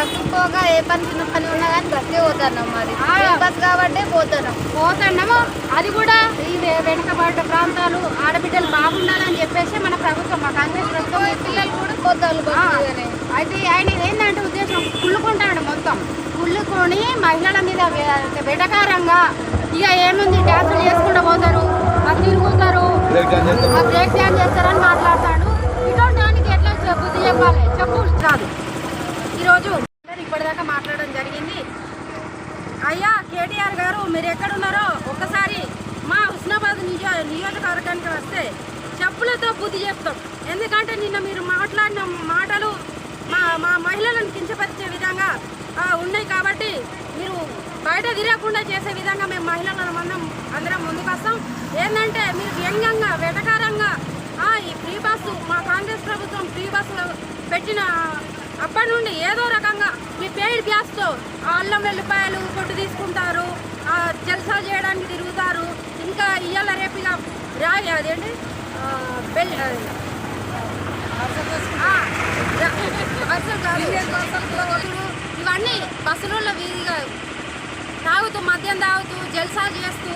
సక్రమంగా ఏ పని చిన్న పని ఉన్నా కానీ బస్కే పోతున్నాం మరి బస్ కాబట్టి పోతున్నాం పోతున్నాము అది కూడా ఈ వెనుకబడ్డ ప్రాంతాలు ఆడబిడ్డలు బాగుండాలని చెప్పేసి మన ప్రభుత్వం మా కాంగ్రెస్ ప్రభుత్వం పిల్లలు కూడా బస్సుగానే అయితే ఆయన ఏంటంటే ఉద్దేశం? కుళ్ళుకుంటాడు మొత్తం. కుళ్ళుకొని మహిళల మీద వెటకారంగా ఇక ఏముంది? డ్యాన్సులు చేసుకుంటూ పోతారు. తిరుగుతారు. బ్రేక్ డ్యాన్స్ చేస్తారని మీరు ఎక్కడున్నారో ఒక్కసారి మా హుస్నాబాద్ నియో నియోజకవర్గానికి వస్తే చెప్పులతో బుద్ధి చెప్తాం. ఎందుకంటే నిన్న మీరు మాట్లాడిన మాటలు మా మా మహిళలను కించపరిచే విధంగా ఉన్నాయి కాబట్టి మీరు బయట తిరగకుండా చేసే విధంగా మేము మహిళలను మనం అందరం ముందుకు వస్తాం ఏంటంటే మీరు వ్యంగ్యంగా వెటకారంగా ఈ ఫ్రీ బస్సు మా కాంగ్రెస్ ప్రభుత్వం ఫ్రీ బస్సు పెట్టిన అప్పటి నుండి ఏదో రకంగా మీ పేరు గ్యాస్తో అల్లం వెల్లిపాయలు కొట్టు తీసుకుంటారు జల్సా చేయడానికి తిరుగుతారు ఇంకా ఇయ్యాల రేపు ఇక రాయి అదేంటి? ఆ, బెల్ ఇవన్నీ బస్సులలో వీధిగా తాగుతూ మద్యం తాగుతూ జల్సా చేస్తూ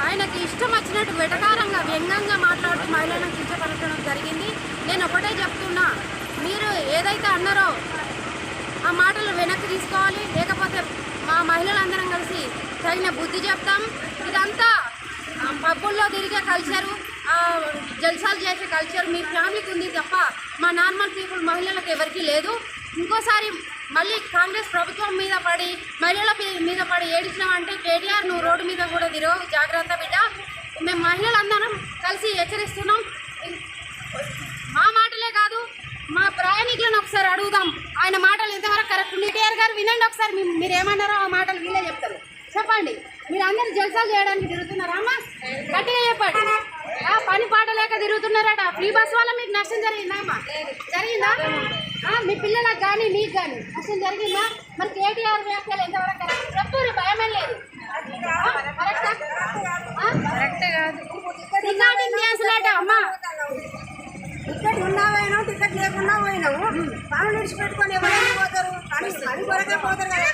ఆయనకి ఇష్టం వచ్చినట్టు వెటకారంగా వ్యంగ్యంగా మాట్లాడుతూ మహిళలను కించపరచడం జరిగింది. నేను ఒకటే చెప్తున్నా మీరు ఏదైతే అన్నారో ఆ మాటలు వెనక్కి తీసుకోవాలి. లేకపోతే మా మహిళలందరం కలిసి తగిన బుద్ధి చెప్తాం. ఇదంతా పబ్బుల్లో తిరిగే కల్చరు జల్సాలు చేసే కల్చర్ మీ ఫ్యామిలీకి ఉంది తప్ప మా నార్మల్ పీపుల్ మహిళలకు ఎవరికీ లేదు. ఇంకోసారి మళ్ళీ కాంగ్రెస్ ప్రభుత్వం మీద పడి మహిళల మీద పడి ఏడిచినామంటే కేటీఆర్ నువ్వు రోడ్డు మీద కూడా తిరగవు. జాగ్రత్త బిడ్డ. మేము మహిళలందరం కలిసి హెచ్చరిస్తున్నాం మా మాటలే కాదు మా ప్రయాణికులను ఒకసారి అడుగుదాం ఆయన మాటలు ఎంతవరకు కరెక్ట్ కేటీఆర్ గారు వినండి ఒకసారి మీరు ఏమన్నారో ఆ మాటలు వీళ్ళే చెప్తారు. చెప్పండి. మీరు అందరు జల్సాలు చేయడానికి తిరుగుతున్నారా అమ్మా? గట్టిగా చెప్పండి. ఆ, పని పాట లేక తిరుగుతున్నారట. ఫ్రీ బస్ వల్ల మీకు నష్టం జరిగిందా అమ్మా? జరిగిందా? మీ పిల్లలకు కానీ మీకు కానీ నష్టం జరిగిందా? మరి కేటీఆర్ వ్యాఖ్యలు ఎంతవరకు కరెక్ట్? చెప్తున్నారు భయమే లేదు. రికార్డింగ్ డ్యాన్సులట అమ్మా. టికెట్ ఉన్నా పాలు టికెట్ లేకున్నా ఎవరైనా పోతారు కానీ పని కొరకే పోతారు కదా.